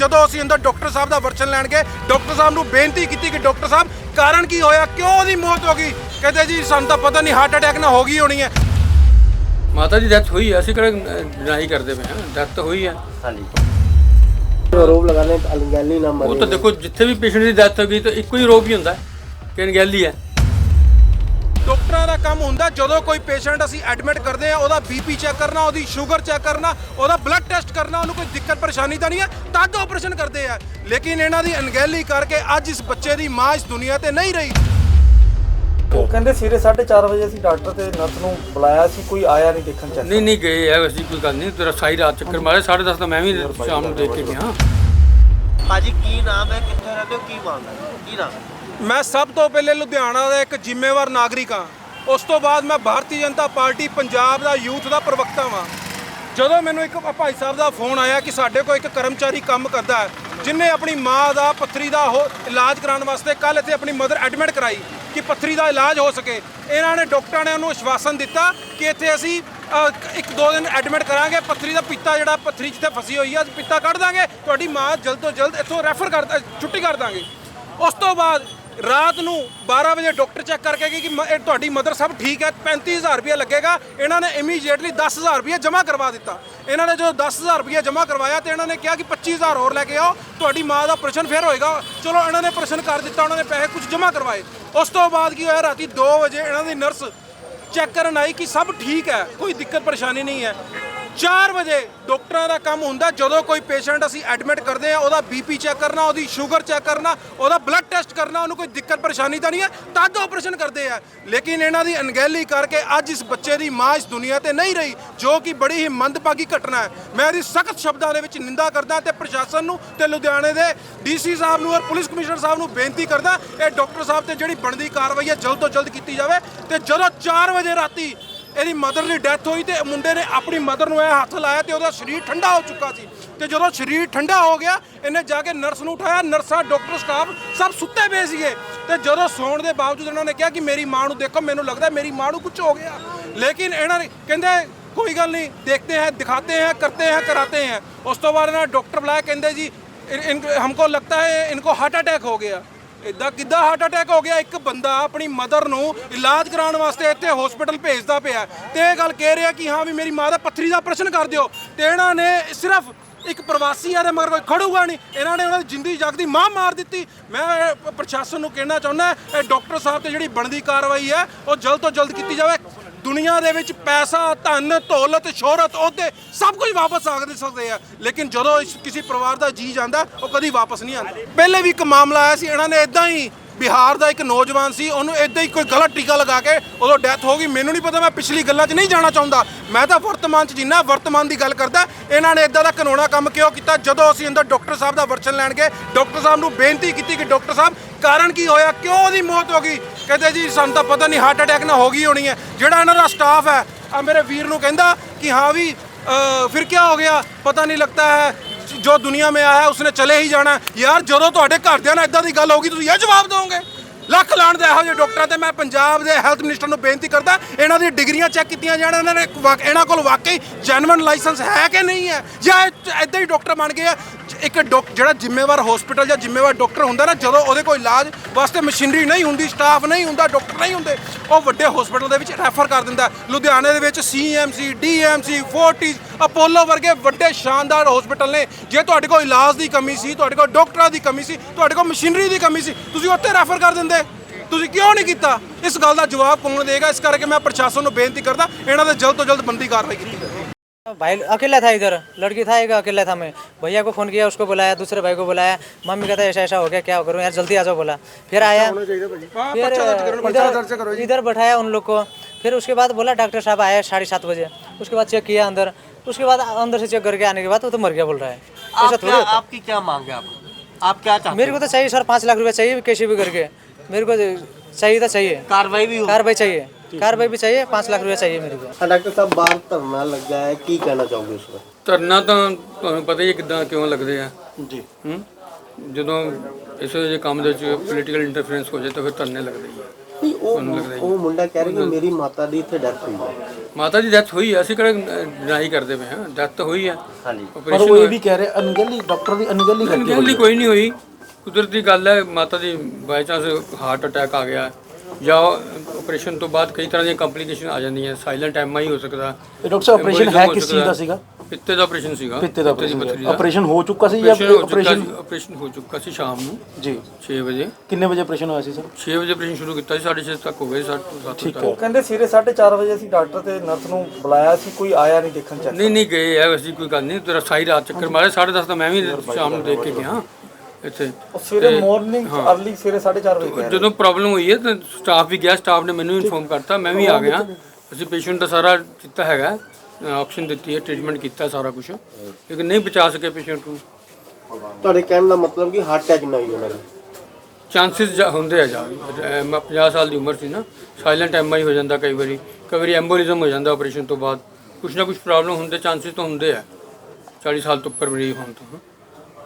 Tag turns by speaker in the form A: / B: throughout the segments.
A: ਜਦੋਂ ਅਸੀਂ ਅੰਦਰ ਡਾਕਟਰ ਸਾਹਿਬ ਦਾ ਵਰਚਨ ਲੈਣ ਗਏ ਡਾਕਟਰ ਸਾਹਿਬ ਨੂੰ ਬੇਨਤੀ ਕੀਤੀ ਕਿ ਡਾਕਟਰ ਸਾਹਿਬ ਕਾਰਨ ਕੀ ਹੋਇਆ? ਕਿਉਂ ਉਹਦੀ ਮੌਤ ਹੋ ਗਈ? ਕਹਿੰਦੇ ਜੀ ਸਾਨੂੰ ਤਾਂ ਪਤਾ ਨਹੀਂ ਹਾਰਟ ਅਟੈਕ ਨਾਲ ਹੋ ਗਈ ਹੋਣੀ ਹੈ।
B: ਮਾਤਾ ਦੀ ਡੈਥ ਹੋਈ ਹੈ ਅਸੀਂ ਕਿਹੜਾ ਡਿਨਾਈ ਕਰਦੇ ਪਏ ਹਾਂ ਡੈਥ ਤਾਂ ਹੋਈ ਹੈ
C: ਹਾਂਜੀ। ਆਰੋਪ ਲਗਾ ਰਹੇ ਅਲਗੈਲੀ ਨਾ
B: ਉਹ
C: ਮਰੇ
B: ਤਾਂ ਦੇਖੋ ਜਿੱਥੇ ਵੀ ਪੇਸ਼ੈਂਟ ਦੀ ਡੈਥ ਹੋ ਗਈ ਤਾਂ ਇੱਕੋ ਹੀ ਰੋਗ ਹੀ ਹੁੰਦਾ। ਹੈ ਕਿ ਅਣਗਹਿਲੀ ਹੈ।
A: ਡਾਕਟਰਾਂ ਦਾ ਕੰਮ ਹੁੰਦਾ ਜਦੋਂ ਕੋਈ ਪੇਸ਼ੈਂਟ ਅਸੀਂ ਐਡਮਿਟ ਕਰਦੇ ਆ ਉਹਦਾ ਬੀਪੀ ਚੈੱਕ ਕਰਨਾ ਉਹਦੀ ਸ਼ੂਗਰ ਚੈੱਕ ਕਰਨਾ ਉਹਦਾ ਬਲੱਡ ਟੈਸਟ ਕਰਨਾ ਉਹਨੂੰ ਕੋਈ ਦਿੱਕਤ ਪਰੇਸ਼ਾਨੀ ਤਾਂ ਨਹੀਂ ਹੈ ਤਦ ਆਪਰੇਸ਼ਨ ਕਰਦੇ ਆ। ਲੇਕਿਨ ਇਹਨਾਂ ਦੀ ਅਣਗਹਿਲੀ ਕਰਕੇ ਅੱਜ ਇਸ ਬੱਚੇ ਦੀ ਮਾਂ ਇਸ ਦੁਨੀਆ ਤੇ ਨਹੀਂ ਰਹੀ।
D: ਉਹ ਕਹਿੰਦੇ ਸਵੇਰੇ 4:30 ਵਜੇ ਅਸੀਂ ਡਾਕਟਰ ਤੇ ਨਰਸ ਨੂੰ ਬੁਲਾਇਆ ਸੀ ਕੋਈ ਆਇਆ ਨਹੀਂ ਦੇਖਣ ਚੱਲ।
B: ਨਹੀਂ ਨਹੀਂ ਗਏ ਐ ਵੈਸੀ ਕੋਈ ਗੱਲ ਨਹੀਂ ਤੇਰਾ ਸਾਰੀ ਰਾਤ ਚੱਕਰ ਮਾਰੇ 10:30 ਤਾਂ ਮੈਂ ਵੀ ਸ਼ਾਮ ਨੂੰ ਦੇਖ ਕੇ ਗਿਆ।
C: ਭਾਜੀ ਕੀ ਨਾਮ ਹੈ ਕਿੱਥੇ ਰਹਿੰਦੇ ਹੋ ਕੀ ਮੰਗ ਹੈ? ਕੀ ਨਾਮ ਹੈ?
A: ਮੈਂ ਸਭ ਤੋਂ ਪਹਿਲੇ ਲੁਧਿਆਣਾ ਦਾ ਇੱਕ ਜ਼ਿੰਮੇਵਾਰ ਨਾਗਰਿਕ ਹਾਂ। ਉਸ ਤੋਂ ਬਾਅਦ ਮੈਂ ਭਾਰਤੀ ਜਨਤਾ ਪਾਰਟੀ ਪੰਜਾਬ ਦਾ ਯੂਥ ਦਾ ਪ੍ਰਵਕਤਾ ਹਾਂ ਜਦੋਂ ਮੈਨੂੰ ਇੱਕ ਭਾਈ ਸਾਹਿਬ ਦਾ ਫੋਨ ਆਇਆ ਕਿ ਸਾਡੇ ਕੋਲ ਇੱਕ ਕਰਮਚਾਰੀ ਕੰਮ ਕਰਦਾ ਹੈ, ਜਿਨੇ ਆਪਣੀ ਮਾਂ ਦਾ, ਪੱਥਰੀ ਦਾ ਹੋ ਇਲਾਜ ਕਰਾਉਣ ਵਾਸਤੇ ਕੱਲ ਇੱਥੇ ਆਪਣੀ ਮਦਰ ਐਡਮਿਟ ਕਰਾਈ ਕਿ ਪੱਥਰੀ ਦਾ ਇਲਾਜ ਹੋ ਸਕੇ। ਇਹਨਾਂ ਨੇ ਡਾਕਟਰਾਂ ਨੇ ਉਹਨੂੰ ਅਸ਼ਵਾਸਨ ਦਿੱਤਾ ਕਿ ਇੱਥੇ ਅਸੀਂ ਇੱਕ ਦੋ ਦਿਨ ਐਡਮਿਟ ਕਰਾਂਗੇ। ਪੱਥਰੀ ਦਾ ਪਿੱਤਾ ਜਿਹੜਾ ਪੱਥਰੀ ਜਿੱਥੇ ਫਸੀ ਹੋਈ ਹੈ ਪਿੱਤਾ ਕੱਢ ਦਾਂਗੇ। ਤੁਹਾਡੀ ਮਾਂ ਜਲਦ ਤੋਂ ਜਲਦ ਇੱਥੋਂ ਰੈਫਰ ਕਰ ਛੁੱਟੀ ਕਰ ਦਾਂਗੇ। ਉਸ ਤੋਂ ਬਾਅਦ ਰਾਤ ਨੂੰ 12 ਵਜੇ ਡਾਕਟਰ ਚੈੱਕ ਕਰਕੇ ਗਏ ਕਿ ਮ- ਇਹ ਤੁਹਾਡੀ ਮਦਰ ਸਭ ਠੀਕ ਹੈ 35000 ਰੁਪਏ ਲੱਗੇਗਾ। ਇਹਨਾਂ ਨੇ ਇਮੀਡੀਏਟਲੀ 10000 ਰੁਪਏ ਜਮ੍ਹਾਂ ਕਰਵਾ ਦਿੱਤਾ। ਇਹਨਾਂ ਨੇ ਜਦੋਂ 10000 ਰੁਪਏ ਜਮ੍ਹਾਂ ਕਰਵਾਇਆ ਤੇ ਇਹਨਾਂ ਨੇ ਕਿਹਾ ਕਿ 25000 ਹੋਰ ਲੈ ਕੇ ਆਓ, ਤੁਹਾਡੀ ਮਾਂ ਦਾ ਪ੍ਰਸ਼ਨ ਫਿਰ ਹੋਏਗਾ। ਚਲੋ, ਇਹਨਾਂ ਨੇ ਪ੍ਰਸ਼ਨ ਕਰ ਦਿੱਤਾ, ਉਹਨਾਂ ਨੇ ਪੈਸੇ ਕੁਝ ਜਮ੍ਹਾਂ ਕਰਵਾਏ। ਉਸ ਤੋਂ ਬਾਅਦ ਕੀ ਹੋਇਆ, ਰਾਤੀ 2 ਵਜੇ ਇਹਨਾਂ ਦੀ ਨਰਸ ਚੈੱਕ ਕਰਨ ਆਈ ਕਿ ਸਭ ਠੀਕ ਹੈ, ਕੋਈ ਦਿੱਕਤ ਪਰੇਸ਼ਾਨੀ ਨਹੀਂ ਹੈ। 4 ਵਜੇ ਡਾਕਟਰਾਂ ਦਾ ਕੰਮ ਹੁੰਦਾ, ਜਦੋਂ ਕੋਈ ਪੇਸ਼ੈਂਟ ਅਸੀਂ ਐਡਮਿਟ ਕਰਦੇ ਆ ਉਹਦਾ ਬੀਪੀ ਚੈੱਕ ਕਰਨਾ, ਉਹਦੀ ਸ਼ੂਗਰ ਚੈੱਕ ਕਰਨਾ, ਉਹਦਾ ਬਲੱਡ ਟੈਸਟ ਕਰਨਾ, ਉਹਨੂੰ ਕੋਈ ਦਿੱਕਤ ਪਰੇਸ਼ਾਨੀ ਤਾਂ ਨਹੀਂ ਹੈ, ਤਦ ਆਪਰੇਸ਼ਨ ਕਰਦੇ ਆ। ਲੇਕਿਨ ਇਹਨਾਂ ਦੀ ਅਣਗਹਿਲੀ ਕਰਕੇ ਅੱਜ ਇਸ ਬੱਚੇ ਦੀ ਮਾਂ ਇਸ ਦੁਨੀਆ ਤੇ ਨਹੀਂ ਰਹੀ, ਜੋ ਕਿ ਬੜੀ ਹੀ ਮੰਦਭਾਗੀ ਘਟਨਾ ਹੈ। ਮੈਂ ਇਹਦੀ ਸਖਤ ਸ਼ਬਦਾਂ ਦੇ ਵਿੱਚ ਨਿੰਦਾ ਕਰਦਾ ਤੇ ਪ੍ਰਸ਼ਾਸਨ ਨੂੰ ਤੇ ਲੁਧਿਆਣੇ ਦੇ ਡੀਸੀ ਸਾਹਿਬ ਨੂੰ ਔਰ ਪੁਲਿਸ ਕਮਿਸ਼ਨਰ ਸਾਹਿਬ ਨੂੰ ਬੇਨਤੀ ਕਰਦਾ, ਇਹ ਡਾਕਟਰ ਸਾਹਿਬ ਤੇ ਜਿਹੜੀ ਬਣਦੀ ਕਾਰਵਾਈ ਹੈ, ਜਲਦ ਤੋਂ ਜਲਦ ਕੀਤੀ ਜਾਵੇ ਤੇ ਜਦੋਂ 4 ਵਜੇ ਰਾਤੀ ਇਹਦੀ ਮਦਰ ਦੀ ਡੈਥ ਹੋਈ ਤੇ ਮੁੰਡੇ ਨੇ ਆਪਣੀ ਮਦਰ ਨੂੰ ਇਹ ਹੱਥ ਲਾਇਆ ਤੇ ਉਹਦਾ ਸਰੀਰ ਠੰਡਾ ਹੋ ਚੁੱਕਾ ਸੀ। ਤੇ ਜਦੋਂ ਸਰੀਰ ਠੰਡਾ ਹੋ ਗਿਆ, ਇਹਨੇ ਜਾ ਕੇ ਨਰਸ ਨੂੰ ਉਠਾਇਆ। ਨਰਸਾਂ, ਡਾਕਟਰ, ਸਟਾਫ ਸਭ ਸੁੱਤੇ ਪਏ ਸੀਗੇ। ਤੇ ਜਦੋਂ ਸੌਣ ਦੇ ਬਾਵਜੂਦ ਇਹਨਾਂ ਨੇ ਕਿਹਾ ਕਿ ਮੇਰੀ ਮਾਂ ਨੂੰ ਦੇਖੋ, ਮੈਨੂੰ ਲੱਗਦਾ ਮੇਰੀ ਮਾਂ ਨੂੰ ਕੁਝ ਹੋ ਗਿਆ। ਲੇਕਿਨ ਇਹਨਾਂ ਨੇ ਕਹਿੰਦੇ, ਕੋਈ ਗੱਲ ਨਹੀਂ, ਦੇਖਦੇ ਹੈ, ਦਿਖਾਤੇ ਹੈ ਕਰਤੇ ਹੈ, ਕਰਾਤੇ ਹੈ। ਉਸ ਤੋਂ ਬਾਅਦ ਇਹਨਾਂ ਡਾਕਟਰ ਬੁਲਾਇਆ, ਕਹਿੰਦੇ ਜੀ ਇਨਕੋ ਹਮਕੋ ਲੱਗਦਾ ਹੈ, ਇਨਕੋ ਹਾਰਟ ਅਟੈਕ ਹੋ ਗਿਆ। ਇਦਾਂ ਕਿੱਦਾਂ ਹਾਰਟ ਅਟੈਕ ਹੋ ਗਿਆ? ਇੱਕ ਬੰਦਾ ਆਪਣੀ ਮਦਰ ਨੂੰ ਇਲਾਜ ਕਰਾਉਣ ਵਾਸਤੇ ਇੱਥੇ ਹਸਪੀਟਲ ਭੇਜਦਾ ਪਿਆ। ਤੇ ਇਹ ਗੱਲ ਕਹਿ ਰਿਹਾ ਕਿ ਹਾਂ ਵੀ ਮੇਰੀ ਮਾਂ ਦਾ ਪੱਥਰੀ ਦਾ ਆਪਰੇਸ਼ਨ ਕਰ ਦਿਓ। ਤੇ ਇਹਨਾਂ ਨੇ ਸਿਰਫ ਇੱਕ ਪ੍ਰਵਾਸੀ ਆ ਦੇ ਮਗਰ ਕੋਈ ਖੜੂਗਾ ਨਹੀਂ। ਇਹਨਾਂ ਨੇ ਉਹਨਾਂ ਦੀ ਜ਼ਿੰਦਗੀ ਜਾਗਦੀ ਮਾਂ ਮਾਰ ਦਿੱਤੀ। ਮੈਂ ਪ- ਪ੍ਰਸ਼ਾਸਨ ਨੂੰ ਕਹਿਣਾ ਚਾਹੁੰਦਾ, ਇਹ ਡਾਕਟਰ ਸਾਹਿਬ ਤੇ ਜਿਹੜੀ ਬਣਦੀ ਕਾਰਵਾਈ ਹੈ, ਉਹ ਜਲਦ ਤੋਂ ਜਲਦ ਕੀਤੀ ਜਾਵੇ। ਦੁਨੀਆ ਦੇ ਵਿੱਚ ਪੈਸਾ, ਧਨ, ਦੌਲਤ, ਸ਼ੋਹਰਤ ਉਹਦੇ ਸਭ ਕੁਝ ਵਾਪਸ ਆ ਦੇ ਸਕਦੇ ਆ। ਲੇਕਿਨ ਜਦੋਂ ਇਸ- ਕਿਸੇ ਪਰਿਵਾਰ ਦਾ ਜੀ ਜਾਂਦਾ, ਉਹ ਕਦੀ ਵਾਪਸ ਨਹੀਂ ਆਉਂਦਾ। ਪਹਿਲੇ ਵੀ ਇੱਕ ਮਾਮਲਾ ਆਇਆ ਸੀ, ਇਹਨਾਂ ਨੇ ਇਦਾਂ ਹੀ ਬਿਹਾਰ ਦਾ ਇੱਕ ਨੌਜਵਾਨ ਸੀ, ਉਹਨੂੰ ਇਦਾਂ ਹੀ ਕੋਈ ਗਲਤ ਟੀਕਾ ਲਗਾ ਕੇ ਉਦੋਂ ਡੈਥ ਹੋ ਗਈ। ਮੈਨੂੰ ਨਹੀਂ ਪਤਾ, ਮੈਂ ਪਿਛਲੀ ਗੱਲਾਂ 'ਚ ਨਹੀਂ ਜਾਣਾ ਚਾਹੁੰਦਾ। ਮੈਂ ਤਾਂ ਵਰਤਮਾਨ 'ਚ ਜਿੰਨਾ ਵਰਤਮਾਨ ਦੀ ਗੱਲ ਕਰਦਾ, ਇਹਨਾਂ ਨੇ ਇਦਾਂ ਦਾ ਕਾਨੂੰਨਾ ਕੰਮ ਕਿਉਂ ਕੀਤਾ? ਜਦੋਂ ਅਸੀਂ ਅੰਦਰ ਡਾਕਟਰ ਸਾਹਿਬ ਦਾ ਵਰਸ਼ਨ ਲੈਣ ਗਏ, ਡਾਕਟਰ ਸਾਹਿਬ ਨੂੰ ਬੇਨਤੀ ਕੀਤੀ ਕਿ ਡਾਕਟਰ ਸਾਹਿਬ, ਕਾਰਨ ਕੀ ਹੋਇਆ? ਕਿਉਂ ਉਹਦੀ ਮੌਤ ਹੋ ਗਈ? ਕਹਿੰਦੇ ਜੀ, ਸਾਨੂੰ ਤਾਂ ਪਤਾ ਨਹੀਂ ਹਾਰਟ ਅਟੈਕ ਨਾ ਹੋ ਗਈ ਹੋਣੀ ਹੈ। ਜਿਹੜਾ ਇਹਨਾਂ ਦਾ ਸਟਾਫ ਹੈ ਆ ਮੇਰੇ ਵੀਰ ਨੂੰ ਕਹਿੰਦਾ ਕਿ ਹਾਂ ਵੀ ਫਿਰ ਕੀ ਹੋ ਗਿਆ? ਪਤਾ ਨਹੀਂ ਲੱਗਦਾ ਹੈ। ਜੋ ਦੁਨੀਆ में ਆਇਆ ਹੈ ਉਸਨੇ ਚਲੇ ਹੀ ਜਾਣਾ ਯਾਰ ਜਦੋਂ ਤੁਹਾਡੇ ਘਰਦਿਆਂ ਨਾਲ ਇਦਾਂ ਦੀ ਗੱਲ ਹੋਊਗੀ ਤੁਸੀਂ ਇਹ ਜਵਾਬ ਦਿਓਗੇ ਲੱਖ ਲਾਣ ਦੇ ਇਹੋ ਜਿਹੇ ਡਾਕਟਰਾਂ ਤੇ ਮੈਂ ਪੰਜਾਬ ਦੇ ਹੈਲਥ ਮਿਨਿਸਟਰ ਨੂੰ ਬੇਨਤੀ ਕਰਦਾ, ਇਹਨਾਂ ਦੀਆਂ ਡਿਗਰੀਆਂ ਚੈੱਕ ਕੀਤੀਆਂ ਜਾਣ, ਇਹਨਾਂ ਨੇ ਵਾਕ- ਇਹਨਾਂ ਕੋਲ ਵਾਕਈ ਜੈਨੂਇਨ ਲਾਇਸੈਂਸ ਹੈ ਕਿ ਨਹੀਂ ਹੈ? ਜਾਂ ਇਦਾਂ ਹੀ ਡਾਕਟਰ ਬਣ ਗਏ ਆ ਇੱਕ ਡਾਕ- ਜਿਹੜਾ ਜ਼ਿੰਮੇਵਾਰ ਹਸਪੀਟਲ ਜਾਂ ਜ਼ਿੰਮੇਵਾਰ ਡਾਕਟਰ ਹੁੰਦਾ ਨਾ, ਜਦੋਂ ਉਹਦੇ ਕੋਈ ਇਲਾਜ ਵਾਸਤੇ ਮਸ਼ੀਨਰੀ ਨਹੀਂ ਹੁੰਦੀ ਸਟਾਫ ਨਹੀਂ ਹੁੰਦਾ, ਡਾਕਟਰ ਨਹੀਂ ਹੁੰਦੇ, ਉਹ ਵੱਡੇ ਹਸਪੀਟਲ ਦੇ ਵਿੱਚ ਰੈਫਰ ਕਰ ਦਿੰਦਾ। ਲੁਧਿਆਣੇ ਦੇ ਵਿੱਚ ਸੀਐਮਸੀ ਡੀਐਮਸੀ ਫੋਰਟਿਸ ਅਪੋਲੋ ਵਰਗੇ ਵੱਡੇ ਸ਼ਾਨਦਾਰ ਹਸਪੀਟਲ ਨੇ ਜੇ ਤੁਹਾਡੇ ਕੋਲ ਇਲਾਜ ਦੀ ਕਮੀ ਸੀ ਤੁਹਾਡੇ ਕੋਲ ਡਾਕਟਰਾਂ ਦੀ ਕਮੀ ਸੀ ਤੁਹਾਡੇ ਕੋਲ ਮਸ਼ੀਨਰੀ ਦੀ ਕਮੀ ਸੀ ਤੁਸੀਂ ਉੱਥੇ ਰੈਫਰ ਕਰ ਦਿੰਦੇ ਤੁਸੀਂ ਕਿਉਂ ਨਹੀਂ ਕੀਤਾ ਇਸ ਗੱਲ ਦਾ ਜਵਾਬ ਕੌਣ ਦੇਗਾ ਇਸ ਕਰਕੇ ਮੈਂ ਪ੍ਰਸ਼ਾਸਨ ਨੂੰ ਬੇਨਤੀ ਕਰਦਾ ਇਹਨਾਂ ਦੇ ਜਲਦ ਤੋਂ ਜਲਦ ਬੰਦੀ ਕਾਰਵਾਈ ਕੀਤੀ ਜਾਵੇ
D: भाई अकेला था इधर लड़की था एक अकेला था मैं भैया को फोन किया उसको बुलाया दूसरे भाई को बुलाया मम्मी कहता ऐसा ऐसा हो गया क्या करूँ यार जल्दी आ जाओ बोला फिर आया फिर इधर इधर बैठाया उन लोग को फिर उसके बाद बोला डॉक्टर साहब आया साढ़े सात बजे उसके बाद चेक किया अंदर उसके बाद अंदर से चेक करके आने के बाद वो तो मर गया बोल रहा है ऐसा
C: आप
D: थोड़ी
C: क्या,
D: होता है।
C: आपकी क्या मांग है आप आप क्या चाहते
D: मेरे को तो चाहिए सर पाँच लाख रुपया चाहिए कैसे भी करके मेरे को चाहिए तो चाहिए
C: हैं? कार्रवाई भी हो
D: कार्रवाई चाहिए कार्रवाई भी चाहिए पाँच लाख रुपया चाहिए मेरे को
C: ਡਾਕਟਰ ਸਾਹਿਬ ਬਾਹਰ ਧਰਨਾ ਲੱਗਾ ਹੈ ਕੀ ਕਹਿਣਾ ਚਾਹੋਗੇ ਉਸ ਬਾਰੇ
B: ਧਰਨਾ ਤਾਂ ਤੁਹਾਨੂੰ ਪਤਾ ਹੀ ਹੈ ਕਿੱਦਾਂ ਕਿਉਂ ਲੱਗਦੇ ਆ
C: ਜੀ
B: ਹੂੰ ਜਦੋਂ ਇਸ ਜਿਹੇ ਕੰਮ ਦੇ ਵਿੱਚ ਪੋਲੀਟੀਕਲ ਇੰਟਰਫੇਰੈਂਸ ਹੋ ਜਾਏ ਤਾਂ ਫਿਰ ਧਰਨੇ ਲੱਗਦੇ ਹੀ ਆ
C: ਨਹੀਂ
B: ਤੁਹਾਨੂੰ
C: ਉਹ ਮੁੰਡਾ ਕਹਿ ਰਿਹਾ ਕਿ ਮੇਰੀ ਮਾਤਾ ਦੀ ਇੱਥੇ ਡੈਥ ਹੋਈ ਹੈ।
B: ਮਾਤਾ ਦੀ ਡੈਥ ਹੋਈ ਹੈ। ਅਸੀਂ ਕਿਹੜਾ ਡਿਨਾਈ ਕਰਦੇ ਪਏ ਹਾਂ। ਡੈਥ ਤਾਂ ਹੋਈ ਹੈ।
C: ਹਾਂਜੀ।
E: ਪਰ ਉਹ ਇਹ ਵੀ ਕਹਿ ਰਿਹਾ ਅਨਗਲੀ ਡਾਕਟਰ ਦੀ ਅਨਗਲੀ ਕਰਕੇ
B: ਗੱਲ ਕੋਈ ਨਹੀਂ ਹੋਈ। ਕੁਦਰਤੀ ਗੱਲ ਹੈ ਮਾਤਾ ਦੀ ਬਾਈ ਚਾਂਸ ਹਾਰਟ ਅਟੈਕ ਆ ਗਿਆ। ਜਾਂ ਆਪਰੇਸ਼ਨ ਤੋਂ ਬਾਅਦ ਕਈ ਤਰ੍ਹਾਂ ਦੀਆਂ ਕੰਪਲਿਕੇਸ਼ਨ ਆ ਜਾਂਦੀਆਂ। ਸਾਇਲੈਂਟ ਐਮਆਈ ਹੋ ਸਕਦਾ।
E: ਡਾਕਟਰ ਸਾਹਿਬ ਆਪਰੇਸ਼ਨ ਹੈ ਕਿਸ ਚੀਜ਼। ਦਾ ਸੀਗਾ?
B: ਪਿੱਤੇ ਦਾ ਆਪਰੇਸ਼ਨ ਸੀਗਾ
E: ਪਿੱਤੇ ਦਾ
B: ਦੀ ਪੱਥਰੀ
E: ਆਪਰੇਸ਼ਨ
B: ਦਾ।
E: ਆਪਰੇਸ਼ਨ ਹੋ ਚੁੱਕਾ ਸੀ ਜਾਂ
B: ਆਪਰੇਸ਼ਨ ਹੋ ਚੁੱਕਾ
E: ਆਪਰੇਸ਼ਨ
B: ਸੀ ਆਪਰੇਸ਼ਨ ਹੋ ਚੁੱਕਾ ਸੀ ਸ਼ਾਮ ਨੂੰ
E: ਜੀ।
B: 6 ਵਜੇ।
E: ਕਿੰਨੇ ਵਜੇ ਆਪਰੇਸ਼ਨ ਹੋਇਆ ਸੀ ਸਰ?
B: 6 ਵਜੇ ਆਪਰੇਸ਼ਨ ਸ਼ੁਰੂ ਕੀਤਾ ਸੀ 6:30 ਤੱਕ ਹੋ ਗਏ 7
E: ਠੀਕ
B: ਤੱਕ
E: ਹੈ।
F: ਕਹਿੰਦੇ ਸਵੇਰੇ 4:30 ਵਜੇ ਅਸੀਂ ਡਾਕਟਰ ਤੇ ਨਰਸ ਨੂੰ ਬੁਲਾਇਆ ਸੀ ਕੋਈ ਆਇਆ ਨਹੀਂ ਦੇਖਣ ਚੱਕ।
B: ਨਹੀਂ ਨਹੀਂ ਗਏ ਐ ਵੈਸੀ ਕੋਈ ਗੱਲ ਨਹੀਂ ਤੇਰਾ ਸਾਈ ਰਾਤ ਚੱਕਰ ਮਾਰੇ 10:30 ਤਾਂ ਮੈਂ ਵੀ ਸ਼ਾਮ ਨੂੰ ਦੇਖ ਕੇ ਗਿਆ। ਇੱਥੇ
F: ਉਹ ਸਵੇਰੇ ਮਾਰਨਿੰਗ। ਅਰਲੀ ਸਵੇਰੇ 4:30 ਵਜੇ
B: ਜਦੋਂ ਪ੍ਰੋਬਲਮ ਹੋਈ ਹੈ ਤਾਂ ਸਟਾਫ ਵੀ ਗਿਆ ਸਟਾਫ ਨੇ ਮੈਨੂੰ ਇਨਫੋਰਮ ਕਰਤਾ ਮੈਂ ਵੀ ਆ ਗਿਆ। ਅਸੀਂ ਪੇਸ਼ੈਂਟ ਦਾ ਸਾਰਾ ਕੀਤਾ ਹੈਗਾ। ਆਪਸ਼ਨ ਦਿੱਤੀ ਹੈ ਟ੍ਰੀਟਮੈਂਟ ਕੀਤਾ ਸਾਰਾ ਕੁਝ ਲੇਕਿਨ ਨਹੀਂ ਬਚਾ ਸਕੇ ਪੇਸ਼ੈਂਟ ਨੂੰ।
C: ਤੁਹਾਡੇ ਕਹਿਣ ਦਾ ਮਤਲਬ ਕਿ ਹਾਰਟ ਅਟੈਕ ਨਾ ਹੋਈ ਉਹਨਾਂ ਨੂੰ
B: ਚਾਂਸਸ ਹੁੰਦੇ ਆ ਜਾ। ਅਹ ਮੈਂ 50 ਸਾਲ ਦੀ ਉਮਰ ਸੀ ਨਾ ਸਾਇਲੈਂਟ ਐਮਆਈ ਹੋ ਜਾਂਦਾ ਕਈ ਵਾਰੀ। ਕਈ ਵਾਰੀ ਐਂਬੋਲਿਜ਼ਮ ਹੋ ਜਾਂਦਾ ਆਪਰੇਸ਼ਨ ਤੋਂ ਬਾਅਦ। ਕੁਛ ਨਾ ਕੁਛ ਪ੍ਰੋਬਲਮ ਹੁੰਦੇ ਚਾਂਸਸ ਤਾਂ ਹੁੰਦੇ ਆ। 40 ਸਾਲ ਤੋਂ ਉੱਪਰ ਮਰੀਜ਼ ਹੋਣ ਤੋਂ।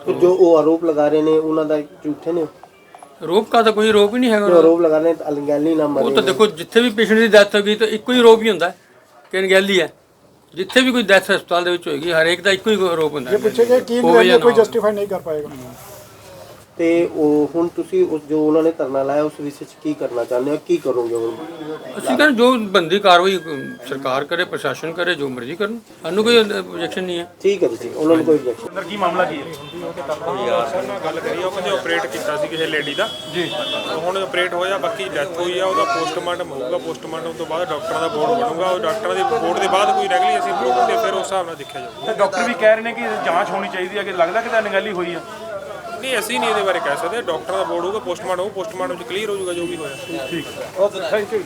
C: ਤੇ ਜੋ ਉਹ ਆਰੋਪ ਲਗਾ ਰਹੇ ਨੇ ਉਹਨਾਂ ਦਾ ਝੂਠੇ ਨੇ
B: ਰੋਪ ਕਾ ਤਾਂ ਕੋਈ ਰੋਪ ਹੀ ਨਹੀਂ ਹੈਗਾ
C: ਜੋ ਆਰੋਪ ਲਗਾ ਰਹੇ ਨੇ ਅਲਗੈਲੀ ਨਾ
B: ਉਹ
C: ਮਰੇ
B: ਤਾਂ ਦੇਖੋ ਜਿੱਥੇ ਵੀ ਪੇਸ਼ੈਂਟ ਦੀ ਡੈਥ ਹੋ ਗਈ ਤਾਂ ਇੱਕੋ ਹੀ ਰੋਪ ਹੀ ਹੁੰਦਾ। ਹੈ ਕਿ ਅਣਗਹਿਲੀ ਹੈ। ਜਿੱਥੇ ਵੀ ਕੋਈ ਡੈਥ ਹਸਪਤਾਲ ਦੇ ਵਿੱਚ ਹੋਏਗੀ ਹਰੇਕ ਦਾ ਇੱਕੋ ਹੀ ਰੋਪ ਹੁੰਦਾ ਹੈ ਪੁੱਛੇ ਕਿ ਕੀ ਕੋਈ ਜਸਟੀਫਾਈ
C: ਤੇ ਉਹ ਹੁਣ ਤੁਸੀਂ ਉਸ ਜੋ ਉਹਨਾਂ ਨੇ ਧਰਨਾ ਲਾਇਆ ਉਸ ਵਿਸ਼ੇ 'ਚ ਕੀ ਕਰਨਾ ਚਾਹੁੰਦੇ ਹੋ? ਕੀ ਕਰੋਗੇ ਹੁਣ?
B: ਅਸੀਂ ਕਹਿੰਦੇ ਜੋ ਬੰਦੀ ਕਾਰਵਾਈ ਸਰਕਾਰ ਕਰੇ ਪ੍ਰਸ਼ਾਸਨ ਕਰੇ ਜੋ ਮਰਜ਼ੀ ਕਰਨ। ਸਾਨੂੰ ਕੋਈ objection ਨਹੀਂ ਹੈ।
C: ਠੀਕ ਹੈ ਜੀ ਉਹਨਾਂ ਨੂੰ ਕੋਈ objection
G: ਸਰ ਨਾਲ ਗੱਲ ਕਰੀ ਉਹ ਕਹਿੰਦੇ ਆਪਰੇਟ ਕੀਤਾ ਸੀ ਕਿਸੇ ਲੇਡੀ ਦਾ। ਜੀ। ਹੁਣ ਆਪਰੇਟ ਹੋਇਆ ਬਾਕੀ ਡੈਥ ਹੋਈ ਆ ਉਹਦਾ ਪੋਸਟਮਾਰਟਮ ਹੋਊਗਾ ਪੋਸਟਮਾਰਟਮ ਤੋਂ ਬਾਅਦ ਡਾਕਟਰਾਂ ਦਾ ਬੋਰਡ ਬਣੂਗਾ। ਉਹ ਡਾਕਟਰਾਂ ਦੇ ਬੋਰਡ ਦੇ ਬਾਅਦ ਕੋਈ ਰੈਗੂਲਰ ਅਸੀਂ ਤੇ ਫਿਰ ਉਸ ਹਿਸਾਬ ਨਾਲ ਦੇਖਿਆ ਜਾਊਗਾ
H: ਤੇ ਡਾਕਟਰ ਵੀ ਕਹਿ ਰਹੇ ਨੇ ਕਿ ਜਾਂਚ ਹੋਣੀ ਚਾਹੀਦੀ ਹੈ ਕਿ ਲੱਗਦਾ ਕਿ ਤਾਂ ਅਣਗਹਿਲੀ ਹੋਈ ਆ।
G: ਨਹੀਂ, ਅਸੀਂ ਨਹੀਂ ਇਹਦੇ ਬਾਰੇ ਕਹਿ ਸਕਦੇ। ਡਾਕਟਰਾਂ ਦਾ ਬੋਰਡ ਹੋਊਗਾ, ਪੋਸਟਮਾਰਟਮ ਹੋਊ, ਪੋਸਟਮਾਰਟਮ ਚ ਕਲੀਅਰ ਹੋ ਜਾਊਗਾ ਜੋ ਵੀ ਹੋਇਆ।
H: Okay thank you